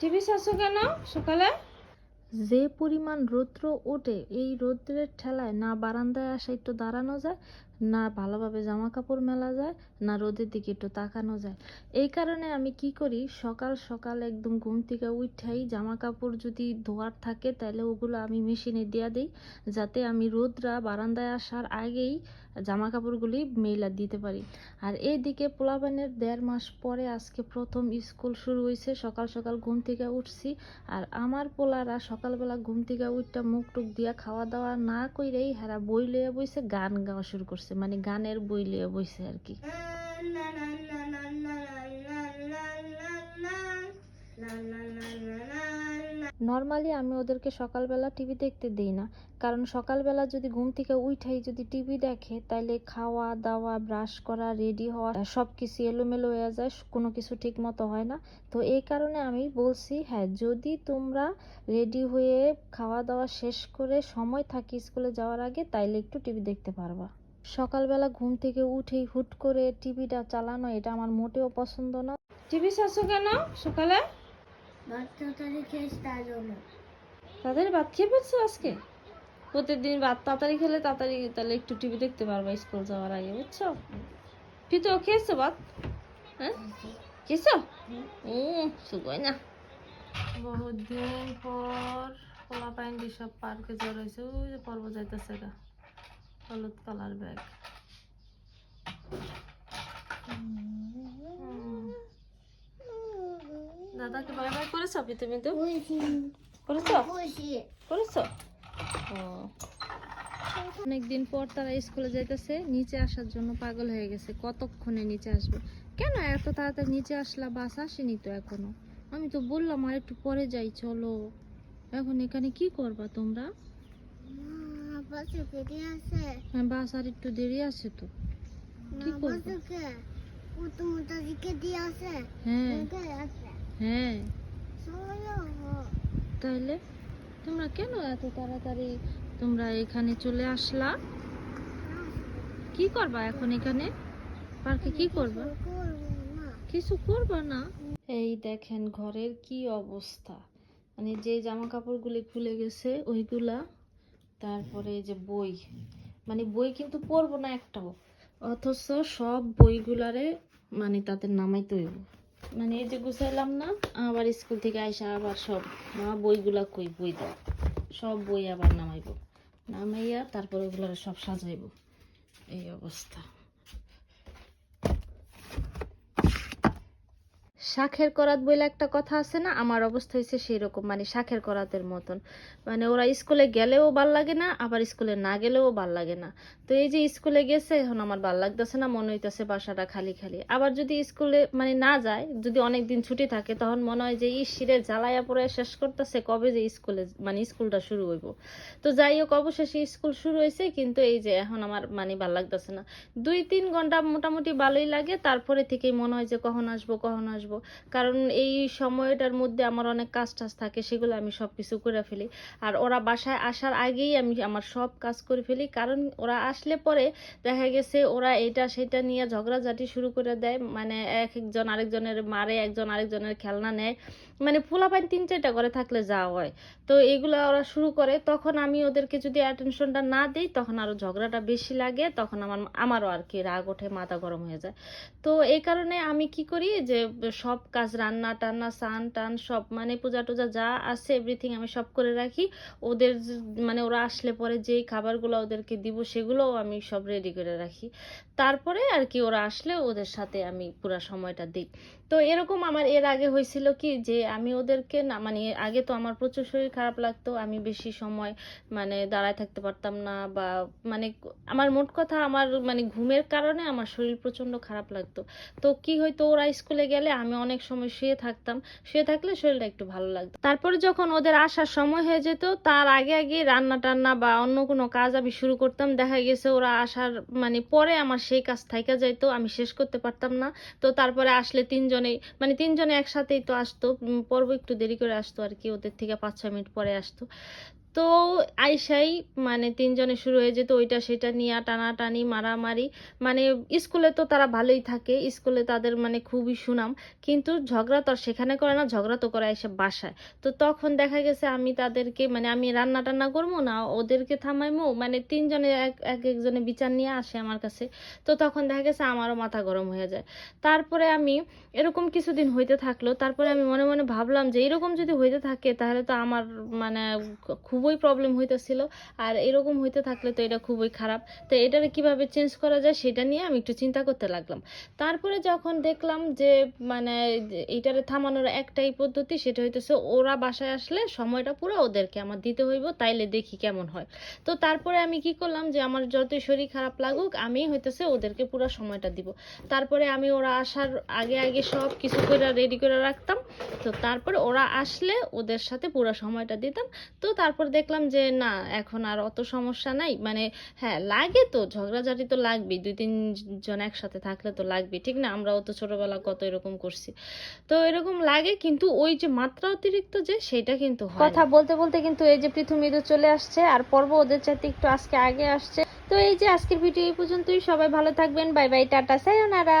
TV চাচ্ছ কেন সকালে? যে পরিমাণ রৌদ্র ওঠে, এই রৌদ্রের ঠেলায় না বারান্দায় আসা একটু দাঁড়ানো যায়, না ভালোভাবে জামা কাপড় মেলা যায়, না রোদের দিকে একটু তাকানো যায়। এই কারণে আমি কি করি, সকাল সকাল একদম ঘুম থেকে উঠাই জামা কাপড় যদি ধোয়ার থাকে, তাহলে ওগুলো আমি মেশিনে দিয়ে দিই, যাতে আমি রোদরা বারান্দায় আসার আগেই জামা কাপড়গুলি মেলা দিতে পারি। আর এইদিকে পোলাবানের দেড় মাস পরে আজকে প্রথম স্কুল শুরু হয়েছে সকাল সকাল ঘুম থেকে উঠছি। আর আমার পোলারা সকালবেলা ঘুম থেকে উঠটা মুখ টুক দিয়া খাওয়া দাওয়া না কইরেই হেরা বই লইয়া বইছে, গান গাওয়া শুরু করছে। মানে গানের বই লইয়া বইছে আর কি। নর্মালি আমি ওদেরকে সকালবেলা টিভি দেখতে দিই না। কারণ সকালবেলা যদি ঘুম থেকে উঠাই যদি টিভি দেখে, তাইলে খাওয়া, দাওয়া ব্রাশ করা রেডি হওয়া সব কিছু এলোমেলো হয়ে যায়, কোনো কিছু ঠিক মতো হয় না। তো এই কারণে আমি বলছি হ্যাঁ যদি তোমরা রেডি হয়ে খাওয়া দাওয়া শেষ করে সময় থাকি স্কুলে যাওয়ার আগে, তাইলে একটু টিভি দেখতে পারবা। সকালবেলা ঘুম থেকে উঠেই হুট করে টিভিটা চালানো, এটা আমার মোটেও পছন্দ না। টিভি চাচ্ছ কেন সকালে? বাচ্চাটারে খেয়েছে তার জন্য। তাড়াতাড়ি ভাত খেয়ে ফেলছো আজকে? প্রতিদিন ভাত তাড়াতাড়ি খেলে তাড়াতাড়ি তাহলে একটু টিভি দেখতে পারবা স্কুল যাওয়ার আগে বুঝছ? তুই তো খেয়েছো ভাত? হ্যাঁ? খেয়েছো? হুম সুগই না। বহুত দিন পর পোলা পাইন্ডি সব পার্কে জড়াইছে ওই যে পর্ব যাইতেছে গা হলুদ কালার ব্যাগ। দাদাকে বাই বাই করেছ তুমি তো করেছ। করেছ? অনেকদিন পর তারা স্কুলে যাইতেছে নিচে আসার জন্য পাগল হয়ে গেছে কতক্ষণে নিচে আসবে? কেন এত তাড়াতাড়ি নিচে আসলা বাস আসেনি তো এখনও? আমি তো বললাম আর একটু পরে যাই চলো। এখন এখানে কি করবা তোমরা? হ্যাঁ বাস আর একটু দেরি আছে তো। কি করব? হ্যাঁ। হ্যাঁ। তাহলে তোমরা কেন এত তাড়াতাড়ি তোমরা এখানে চলে আসলা? কি করবা এখন এখানে? পার্কে কি করবা? কিছু করবা না? এই দেখেন ঘরের কি অবস্থা। মানে যে জামা কাপড়গুলি খুলে গেছে, ওইগুলা, তারপরে যে বই। মানে বই কিন্তু পড়ব না একটাও, অথচ সব বইগুলারে মানে তাদের নামাইতে হইব। মানে এই যে গুছাইলাম না, আবার স্কুল থেকে আইসা আবার সব, মা বইগুলা কই, বই দাও। সব বই আবার নামাইব। নামাইয়া তারপরে ওগুলো সব সাজাইব। এই অবস্থা। শাখের করাত বলে একটা কথা আছে না? আমার অবস্থা হয়েছে সেই রকম মানে শাখের করাতের মতন। মানে ওরা স্কুলে গেলেও ভালো লাগে না, আবার স্কুলে না গেলেও ভালো লাগে না। তো এই যে স্কুলে গেছে, এখন আমার ভালো লাগতেছে না, মনে হইতেছে বাসাটা খালি খালি। আবার যদি স্কুলে মানে না যায়, যদি অনেক দিন ছুটি থাকে, তখন মনে হয় যে এই শিরে জ্বালাইয়া পড়ে শেষ করতেছে, কবে যে স্কুলে মানে স্কুলটা শুরু হইব? তো যাই হোক, অবশেষে স্কুল শুরু হয়েছে কিন্তু এই যে এখন আমার মানে ভালো লাগতেছে না। দুই, তিন ঘণ্টা মোটামুটি ভালোই লাগে, তারপরে থেকেই মনে হয় যে, কখন আসব কখন আসব? কারণ এই সময়টার মধ্যে আমার অনেক কাজ টাজ থাকে, সেগুলো আমি সব কিছু করে ফেলি। আর ওরা বাসায় আসার আগেই আমি আমার সব কাজ করে ফেলি, কারণ ওরা আসলে পরে দেখা গেছে ওরা এটা সেটা নিয়ে ঝগড়াঝাটি শুরু করে দেয়। মানে এক একজন আরেকজনের মারে, একজন আরেকজনের খেলনা নেয়। মানে পোলাপাইন তিন চারটা করে থাকলে যা হয়। তো এগুলো ওরা শুরু করে, তখন আমি ওদেরকে যদি অ্যাটেনশনটা না দিই, তখন আরও ঝগড়াটা বেশি লাগে, তখন আমার, আমারও আর কি রাগ ওঠে, মাথা গরম হয়ে যায়। তো এই কারণে আমি কি করি যে সব কাজ, রান্না টান্না সান টান সব মানে পূজা টুজা যা আছে এভরিথিং আমি সব করে রাখি। ওদের মানে ওরা আসলে পরে যেই খাবারগুলো ওদেরকে দিব, সেগুলোও আমি সব রেডি করে রাখি। তারপরে আর কি ওরা আসলে ওদের সাথে আমি পুরো সময়টা দিই। তো এরকম আমার এর আগে হয়েছিল কি যে আমি ওদেরকে না মানে আগে তো আমার প্রচুর শরীর খারাপ লাগতো, আমি বেশি সময় মানে দাঁড়ায় থাকতে পারতাম না বা মানে আমার মোট কথা আমার মানে ঘুমের কারণে আমার শরীর প্রচণ্ড খারাপ লাগতো। তো কি হয়তো ওরা স্কুলে গেলে আমি অনেক সময় শুয়ে থাকতাম, শুয়ে থাকলে শরীরটা একটু ভালো লাগতো। তারপরে যখন ওদের আসার সময় হয়ে যেত, তার আগে আগে রান্না টান্না বা অন্য কোনো কাজ আমি শুরু করতাম, দেখা গেছে ওরা আসার মানে পরে আমার সেই কাজ থাইকা যাইতো, আমি শেষ করতে পারতাম না। তো তারপরে আসলে তিনজনেই মানে তিনজনে একসাথেই তো আসতো পর্ব একটু দেরি করে আসতো আর কি, ওদের থেকে পাঁচ ছয় মিনিট পরে আসতো। তো আইসাই মানে তিনজনে শুরু হয়ে যেত ওইটা সেটা নিয়ে টানাটানি, মারামারি। মানে স্কুলে তো তারা ভালোই থাকে, স্কুলে তাদের মানে খুবই সুনাম। কিন্তু ঝগড়া তো সেখানে করে না, ঝগড়া তো করে এসে বাসায়। তো তখন দেখা গেছে আমি তাদেরকে মানে আমি রান্না টান্না করব না, ওদেরকে থামাইমো। মানে তিনজনে এক এক একজনে বিচার নিয়ে আসে আমার কাছে। তো তখন দেখা গেছে আমারও মাথা গরম হয়ে যায়। তারপরে আমি এরকম কিছুদিন হইতে থাকল। তারপরে আমি মনে মনে ভাবলাম যে এরকম যদি হইতে থাকে, তাহলে তো আমার মানে খুবই প্রবলেম হইতেছিল। আর এরকম হইতে থাকলে তো এটা খুবই খারাপ। তো এটারে কীভাবে চেঞ্জ করা যায় সেটা নিয়ে আমি একটু চিন্তা করতে লাগলাম। তারপরে যখন দেখলাম যে মানে এটারে থামানোর একটাই পদ্ধতি সেটা হইতেছে ওরা বাসায় আসলে সময়টা পুরো ওদেরকে আমার দিতে হইব, তাইলে দেখি কেমন হয়। তো তারপরে আমি কি করলাম যে, আমার যতই শরীর খারাপ লাগুক আমি হইতেছে ওদেরকে পুরো সময়টা দিব। তারপরে আমি ওরা আসার আগে আগে সব কিছু করে রেডি করে রাখতাম। তো তারপরে ওরা আসলে ওদের সাথে পুরো সময়টা দিতাম। তো তারপর দেখলাম যে না এখন আর অত সমস্যা নাই। মানে হ্যাঁ লাগে তো ঝগড়াঝাটি তো লাগবেই। দুই তিন জন একসাথে থাকলে তো লাগবেই ঠিক না? আমরাও তো ছোটবেলা কত এরকম করছি। তো এরকম লাগে কিন্তু ওই যে মাত্রা অতিরিক্ত যে সেটা কিন্তু হয়। কথা বলতে বলতে কিন্তু এই যে পৃথিবী চলে আসছে আর পর্ব ওদের চাইতে একটু আজকে আগে আসছে। তো এই যে আজকের ভিডিও এই পর্যন্তই। সবাই ভালো থাকবেন। Bye bye tata sayonara.